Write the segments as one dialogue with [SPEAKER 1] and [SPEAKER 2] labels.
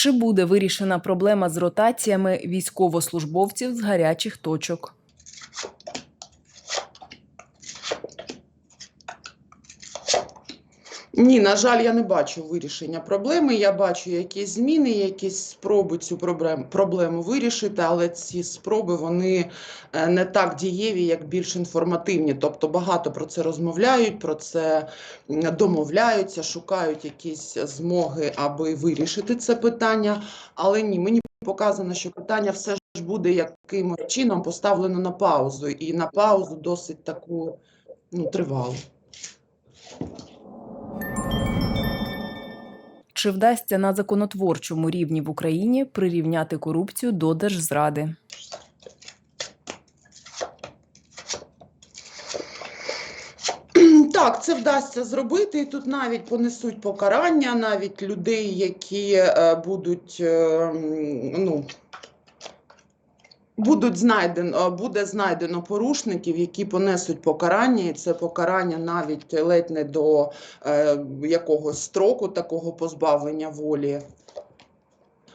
[SPEAKER 1] Чи буде вирішена проблема з ротаціями військовослужбовців з гарячих точок?
[SPEAKER 2] Ні, на жаль, я не бачу вирішення проблеми. Я бачу якісь зміни, якісь спроби цю проблему вирішити, але ці спроби вони е, не так дієві, як більш інформативні. Тобто багато про це розмовляють, про це домовляються, шукають якісь змоги, аби вирішити це питання. Але ні, мені показано, що питання все ж буде якимось чином поставлено на паузу, і на паузу досить таку ну, тривалу.
[SPEAKER 1] Чи вдасться на законотворчому рівні в Україні прирівняти корупцію до держзради?
[SPEAKER 2] Так, це вдасться зробити. І тут навіть понесуть покарання, навіть людей, які е, будуть е, ну. Будуть знайдено, буде знайдено порушників, які понесуть покарання, і це покарання навіть ледь не до е, якогось строку такого позбавлення волі.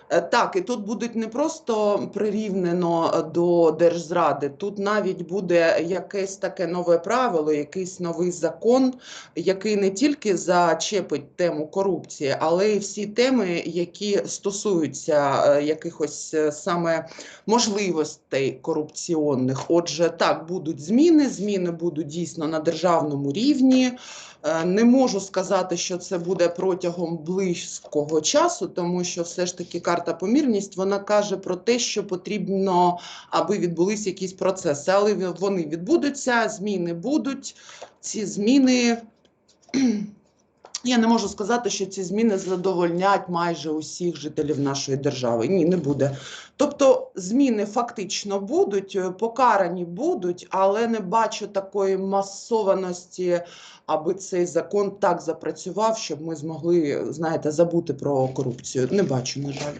[SPEAKER 2] Е, Так, і тут будуть не просто прирівнено е, до держзради, тут навіть буде якесь таке нове правило, якийсь новий закон, який не тільки зачепить тему корупції, але й всі теми, які стосуються е, якихось саме можливостей корупціонних. Отже, так, будуть зміни, зміни будуть дійсно на державному рівні. Не можу сказати, що це буде протягом близького часу, тому що все ж таки карта помірність вона каже про те, що потрібно, аби відбулись якісь процеси. Але вони відбудуться, зміни будуть. Ці зміни. Я не можу сказати, що ці зміни задовольнять майже усіх жителів нашої держави. Ні, не буде. Тобто зміни фактично будуть, е, покарані будуть, але не бачу такої масованості, аби цей закон так запрацював, щоб ми змогли, знаєте, забути про корупцію. Не бачу, на жаль.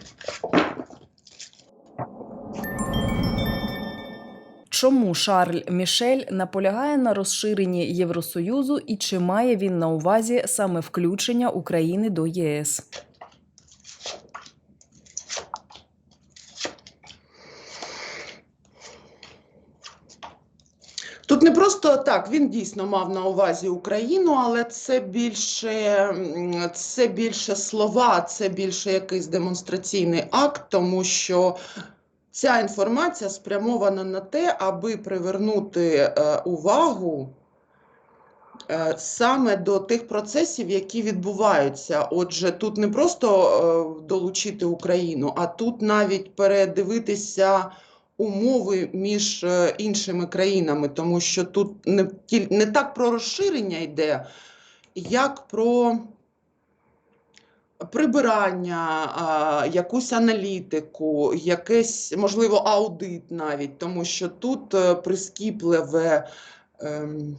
[SPEAKER 1] Чому Шарль Мішель наполягає на розширенні Євросоюзу і чи має він на увазі саме включення України до ЄС?
[SPEAKER 2] Тут не просто так, він дійсно мав на увазі Україну, але це більше, це більше слова, це більше якийсь демонстраційний акт, тому що ця інформація спрямована на те, аби привернути е, увагу е, саме до тих процесів, які відбуваються. Отже, тут не просто е, долучити Україну, а тут навіть передивитися умови між іншими країнами, тому що тут не, не так про розширення йде, як про прибирання, якусь аналітику, якесь, можливо, аудит навіть, тому що тут е, прискіпливе ем,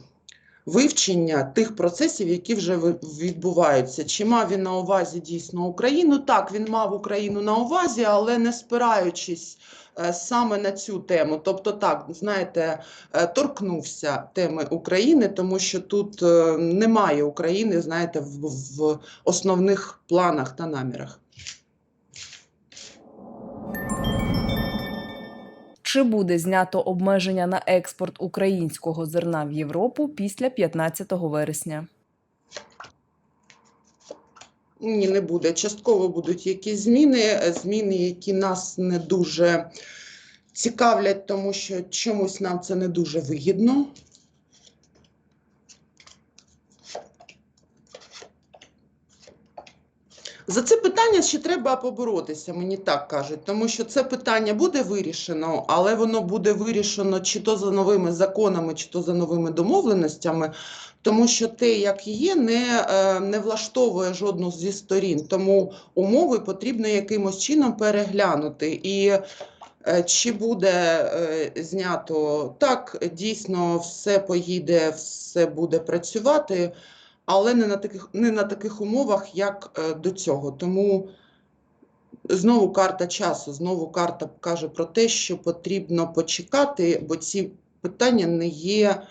[SPEAKER 2] вивчення тих процесів, які вже відбуваються. Чи мав він на увазі дійсно Україну? Так, він мав Україну на увазі, але не спираючись саме на цю тему. Тобто, так, знаєте, е, торкнувся теми України, тому що тут е, немає України, знаєте, в, в основних планах та намірах.
[SPEAKER 1] Чи буде знято обмеження на експорт українського зерна в Європу після 15 вересня?
[SPEAKER 2] Ні, не буде. Частково будуть якісь зміни, е, зміни, які нас не дуже цікавлять, тому що чомусь нам це не дуже вигідно. За це питання ще треба поборотися, мені так кажуть, тому що це питання буде вирішено, але воно буде вирішено чи то за новими законами, чи то за новими домовленостями, тому що те, як є, не, е, не влаштовує жодну зі сторін. Тому умови потрібно якимось чином переглянути. І е, чи буде е, знято так, дійсно все поїде, все буде працювати, але не на таких, не на таких умовах, як до цього. Тому знову карта часу, знову карта каже про те, що потрібно почекати, бо ці питання не є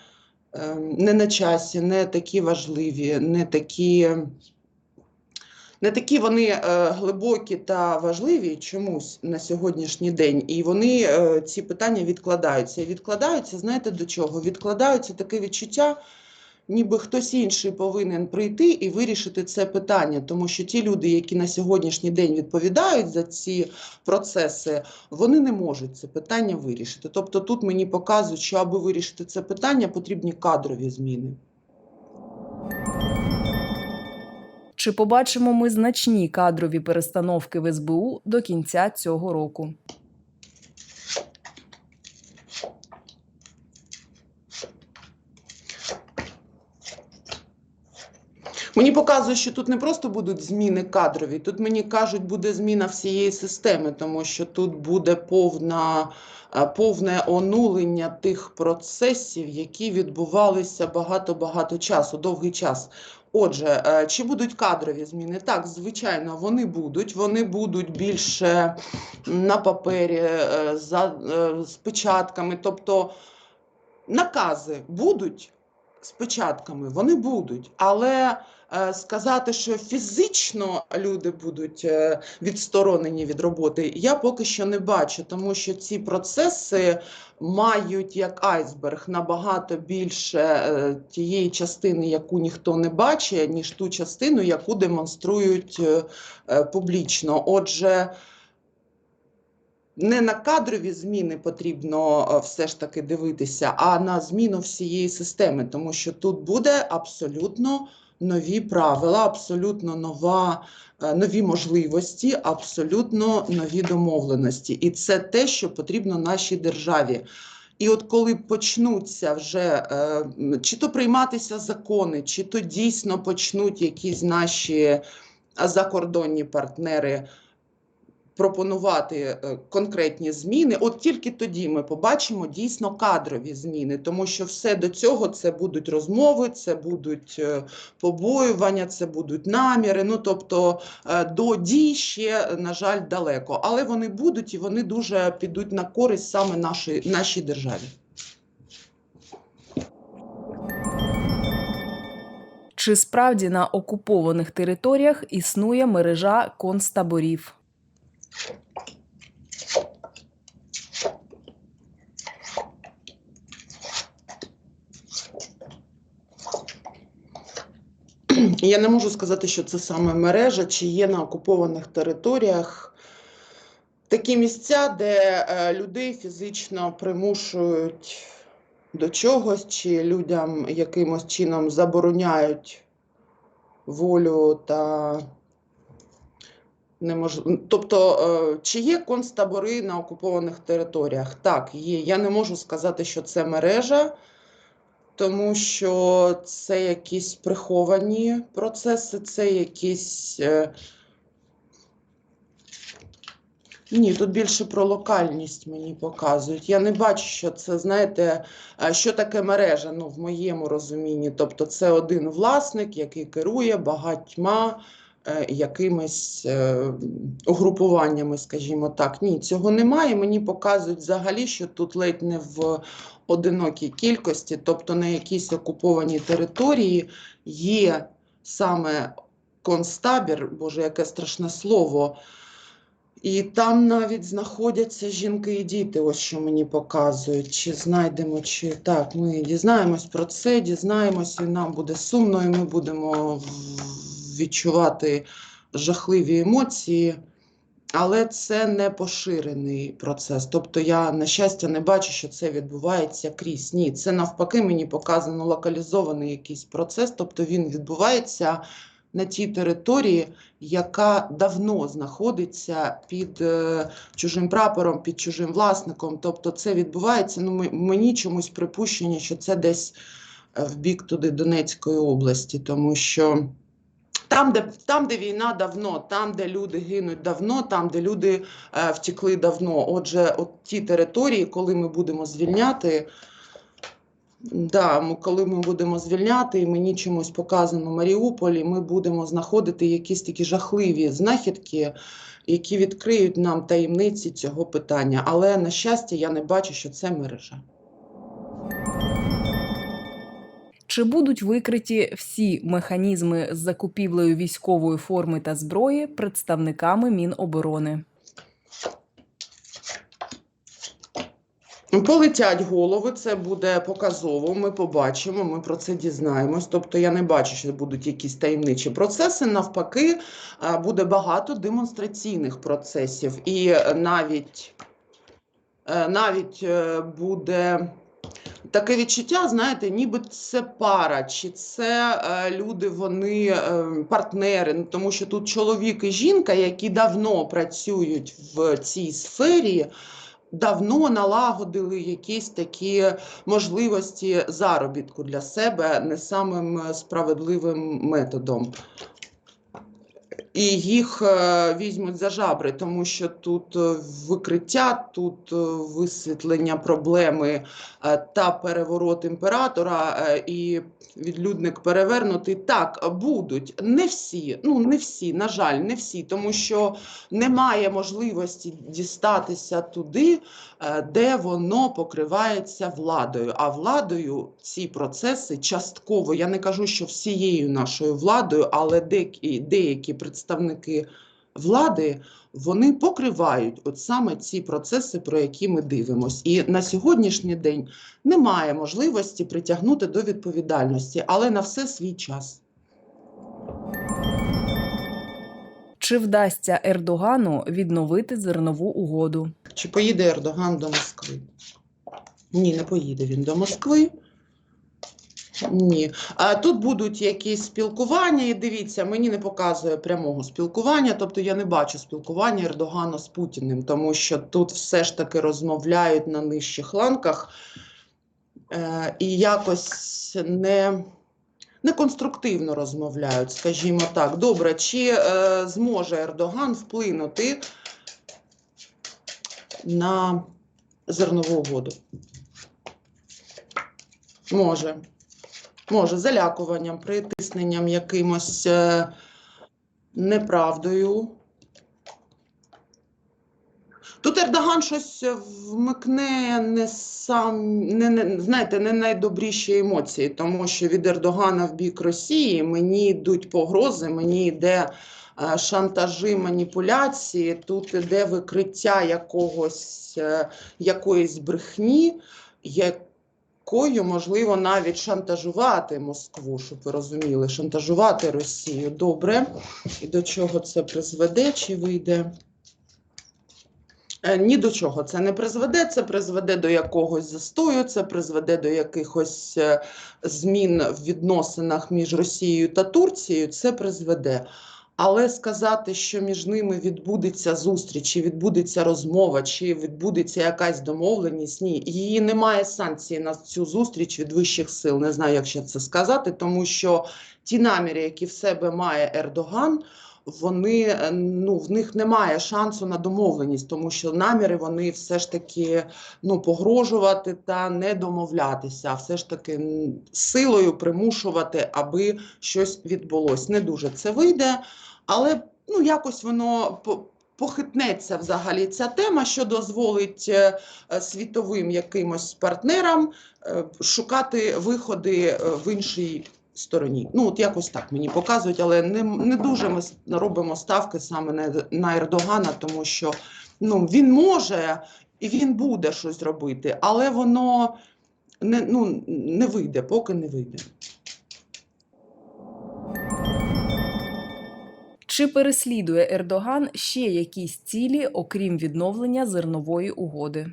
[SPEAKER 2] не на часі, не такі важливі, не такі не такі вони е, глибокі та важливі чомусь на сьогоднішній день, і вони е, ці питання відкладаються. І відкладаються, знаєте до чого? Відкладаються таке відчуття, ніби хтось інший повинен прийти і вирішити це питання, тому що ті люди, які на сьогоднішній день відповідають за ці процеси, вони не можуть це питання вирішити. Тобто, тут мені показують, що аби вирішити це питання, потрібні кадрові зміни.
[SPEAKER 1] Чи побачимо ми значні кадрові перестановки в СБУ до кінця цього року?
[SPEAKER 2] Мені показують, що тут не просто будуть зміни кадрові, тут мені кажуть, буде зміна всієї системи, тому що тут буде повна, е, повне онулення тих процесів, які відбувалися багато-багато часу, довгий час. Отже, е, чи будуть кадрові зміни? Так, звичайно, вони будуть. Вони будуть більше на папері, е, за, з печатками. Тобто накази будуть з печатками, вони будуть, але сказати, що фізично люди будуть е, відсторонені від роботи, я поки що не бачу, тому що ці процеси мають як айсберг набагато більше е, тієї частини, яку ніхто не бачить, ніж ту частину, яку демонструють е, е, публічно. Отже, не на кадрові зміни потрібно е, все ж таки дивитися, а на зміну всієї системи, тому що тут буде абсолютно нові правила, абсолютно нова, е, нові можливості, абсолютно нові домовленості. І це те, що потрібно нашій державі. І от коли почнуться вже е, чи то прийматися закони, чи то дійсно почнуть якісь наші е, закордонні партнери пропонувати е, конкретні зміни, от тільки тоді ми побачимо дійсно кадрові зміни, тому що все до цього це будуть розмови, це будуть е, побоювання, це будуть наміри. Ну тобто е, до дій ще, на жаль, далеко, але вони будуть і вони дуже підуть на користь саме нашій, нашій державі.
[SPEAKER 1] Чи справді на окупованих територіях існує мережа концтаборів?
[SPEAKER 2] Я не можу сказати, що це саме мережа, чи є на окупованих територіях такі місця, де е, людей фізично примушують до чогось, чи людям якимось чином забороняють волю та немож... Тобто, е, чи є концтабори на окупованих територіях? Так, є. Я не можу сказати, що це мережа тому що це якісь приховані процеси, це якісь. е, Ні, тут більше про локальність мені показують. Я не бачу, що це, знаєте, що таке мережа, ну, в моєму розумінні. Тобто це один власник, який керує багатьма якимись е, угрупуваннями, скажімо так. Ні, цього немає. Мені показують взагалі, що тут ледь не в одинокій кількості, тобто на якійсь окупованій території є саме концтабір, боже, яке страшне слово. І там навіть знаходяться жінки і діти, ось що мені показують. Чи знайдемо, чи так, ми дізнаємось про це, дізнаємось, і нам буде сумно, і ми будемо відчувати жахливі емоції. Але це не поширений процес. Тобто я, на щастя, не бачу, що це відбувається крізь. Ні, це навпаки мені показано локалізований якийсь процес, тобто він відбувається на тій території, яка давно знаходиться під е, чужим прапором, під чужим власником. Тобто це відбувається. Ну, мені чомусь припущення, що це десь е, в бік туди Донецької області, тому що. Там де, там, де війна давно, там, де люди гинуть давно, там, де люди е, втекли давно. Отже, от ті території, коли ми будемо звільняти, да, ми, коли ми будемо звільняти, і мені чомусь показано Маріуполі, ми будемо знаходити якісь такі жахливі знахідки, які відкриють нам таємниці цього питання. Але, на щастя, я не бачу, що це мережа.
[SPEAKER 1] Чи будуть викриті всі механізми з закупівлею військової форми та зброї представниками Міноборони?
[SPEAKER 2] Полетять голови, це буде показово. Ми побачимо, ми про це дізнаємось. Тобто я не бачу, що будуть якісь таємничі процеси. Навпаки, е, буде багато демонстраційних процесів, і е, навіть, е, навіть буде. Таке відчуття, знаєте, ніби це пара, чи це е, люди, вони е, партнери, ну, тому що тут чоловік і жінка, які давно працюють в цій сфері, давно налагодили якісь такі можливості заробітку для себе не самим е, справедливим методом. І їх е, візьмуть за жабри, тому що тут е, викриття, тут е, висвітлення проблеми та переворот імператора і відлюдник перевернутий. Так, будуть не всі, ну не всі, на жаль, не всі, тому що немає можливості дістатися туди, де воно покривається владою. А владою ці процеси частково, я не кажу, що всією нашою владою, але деякі, деякі представники влади вони покривають от саме ці процеси, про які ми дивимося. І на сьогоднішній день немає можливості притягнути до відповідальності, але на все свій час.
[SPEAKER 1] Чи вдасться Ердогану відновити зернову угоду?
[SPEAKER 2] Чи поїде Ердоган до Москви? Ні, не поїде він до Москви. Ні. А тут будуть якісь спілкування, і дивіться, мені не показує прямого спілкування, тобто я не бачу спілкування Ердогана з Путіним, тому що тут все ж таки розмовляють на нижчих ланках е, і якось не, не конструктивно розмовляють, скажімо так. Добре, чи е, зможе Ердоган вплинути на зернову угоду? Може. Може, залякуванням, притисненням якимось е, неправдою. Тут Ердоган щось вмикне не сам, не, не, знаєте, не найдобріші емоції, тому що від Ердогана в бік Росії мені йдуть погрози, мені йде е, шантажі, маніпуляції, тут іде викриття якогось, е, якоїсь брехні, якою можливо навіть шантажувати Москву, щоб ви розуміли, шантажувати Росію. Добре. І до чого це призведе, чи вийде? Е, Ні до чого це не призведе, це призведе до якогось застою, це призведе до якихось е, змін в відносинах між Росією та Турцією, це призведе. Але сказати, що між ними відбудеться зустріч, чи відбудеться розмова, чи відбудеться якась домовленість, ні, її немає санкції на цю зустріч від вищих сил. Не знаю, як ще це сказати, тому що ті наміри, які в себе має Ердоган, вони е, ну в них немає шансу на домовленість, тому що наміри вони все ж таки ну погрожувати та не домовлятися, а все ж таки силою примушувати, аби щось відбулось. Не дуже це вийде, але ну якось воно похитнеться взагалі ця тема, що дозволить е, е, світовим якимось партнерам е, шукати виходи в іншій стороні. Ну, от якось так мені показують, але не, не дуже ми робимо ставки саме на, на Ердогана, тому що ну, він може і він буде щось робити, але воно не, ну, не вийде, поки не вийде.
[SPEAKER 1] Чи переслідує Ердоган ще якісь цілі, окрім відновлення зернової угоди?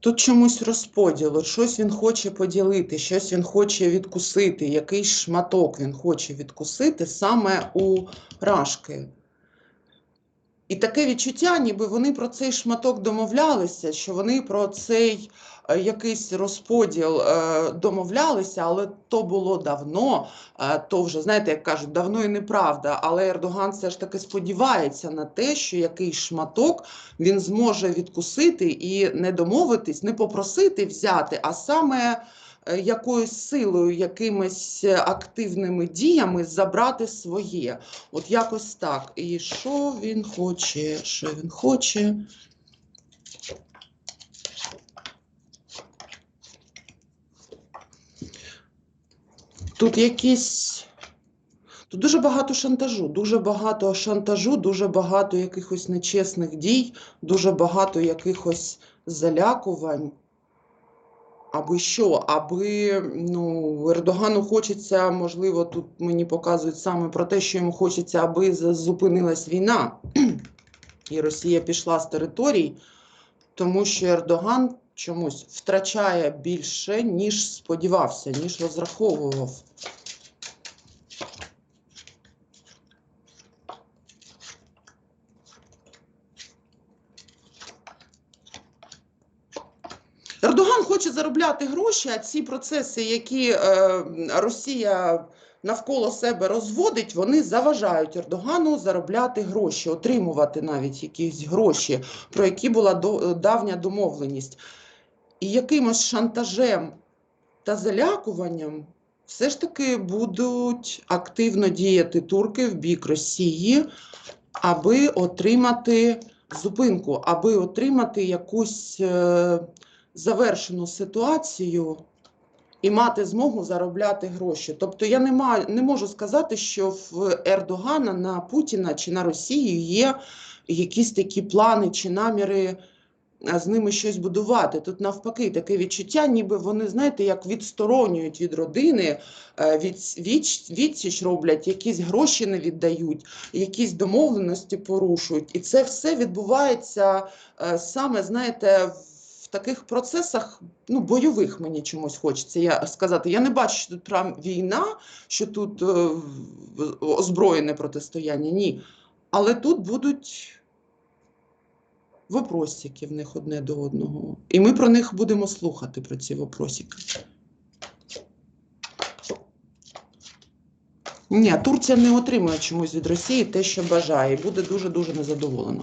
[SPEAKER 2] Тут чомусь розподіл, от щось він хоче поділити, щось він хоче відкусити, якийсь шматок він хоче відкусити саме у Рашки. І таке відчуття, ніби вони про цей шматок домовлялися, що вони про цей е, якийсь розподіл е, домовлялися, але то було давно, е, то вже, знаєте, як кажуть, давно і неправда. Але Ердоган все ж таки сподівається на те, що якийсь шматок він зможе відкусити і не домовитись, не попросити взяти, а саме Е, якоюсь силою, якимись е, активними діями забрати своє. От якось так. І що він хоче, що він хоче. Тут якісь. Тут дуже багато шантажу, дуже багато шантажу, дуже багато якихось нечесних дій, дуже багато якихось залякувань. Аби що? Аби ну, Ердогану хочеться, можливо, тут мені показують саме про те, що йому хочеться, аби зупинилась війна, і Росія пішла з територій, тому що Ердоган чомусь втрачає більше, ніж сподівався, ніж розраховував. Ердоган хоче заробляти гроші, а ці процеси, які е, Росія навколо себе розводить, вони заважають Ердогану заробляти гроші, отримувати навіть якісь гроші, про які була давня домовленість. І якимось шантажем та залякуванням все ж таки будуть активно діяти турки в бік Росії, аби отримати зупинку, аби отримати якусь е, завершену ситуацію і мати змогу заробляти гроші. Тобто я не, маю, не можу сказати, що в Ердогана на Путіна чи на Росію є якісь такі плани чи наміри з ними щось будувати. Тут навпаки таке відчуття, ніби вони, знаєте, як відсторонюють від родини, е, від, відсіч роблять, якісь гроші не віддають, якісь домовленості порушують. І це все відбувається саме, знаєте, в таких процесах, ну, бойових мені чомусь хочеться я сказати. Я не бачу, що тут прям війна, що тут е, озброєне протистояння. Ні. Але тут будуть вопросики в них одне до одного. І ми про них будемо слухати, про ці вопросики. Ні, Турція не отримує чомусь від Росії те, що бажає, і буде дуже-дуже незадоволена.